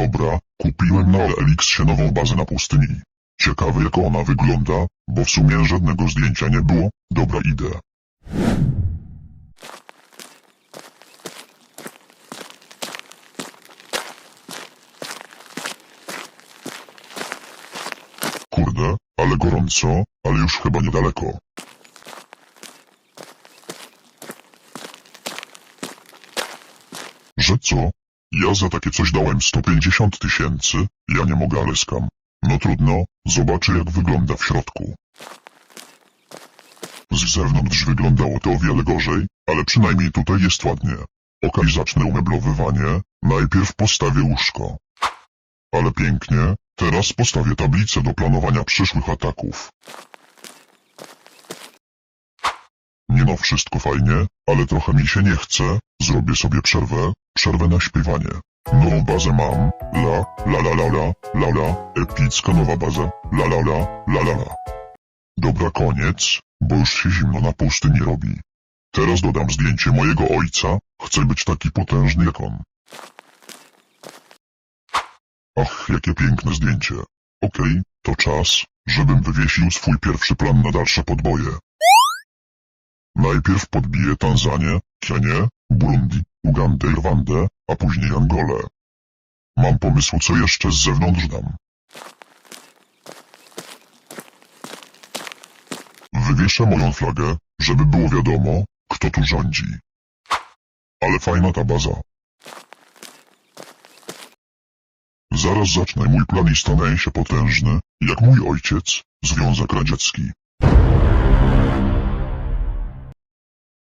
Dobra, kupiłem na Elixie nową bazę na pustyni. Ciekawe jak ona wygląda, bo w sumie żadnego zdjęcia nie było. Dobra, idę. Kurde, ale gorąco, ale już chyba niedaleko. Że co? Ja za takie coś dałem 150 tysięcy, ja nie mogę, ale skam. No trudno, zobaczę jak wygląda w środku. Z zewnątrz wyglądało to o wiele gorzej, ale przynajmniej tutaj jest ładnie. Okej, zacznę umeblowywanie, najpierw postawię łóżko. Ale pięknie, teraz postawię tablicę do planowania przyszłych ataków. Nie no, wszystko fajnie, ale trochę mi się nie chce, zrobię sobie przerwę, przerwę na śpiewanie. Nową bazę mam, la, la la la la, la la, epicka nowa baza, la la la, la la la. Dobra, koniec, bo już się zimno na pustyni robi. Teraz dodam zdjęcie mojego ojca, chcę być taki potężny jak on. Ach, jakie piękne zdjęcie. Okej, to czas, żebym wywiesił swój pierwszy plan na dalsze podboje. Najpierw podbiję Tanzanię, Kenię, Burundi, Ugandę i Rwandę, a później Angolę. Mam pomysł, co jeszcze z zewnątrz dam. Wywieszę moją flagę, żeby było wiadomo, kto tu rządzi. Ale fajna ta baza. Zaraz zacznę mój plan i stanę się potężny, jak mój ojciec, Związek Radziecki.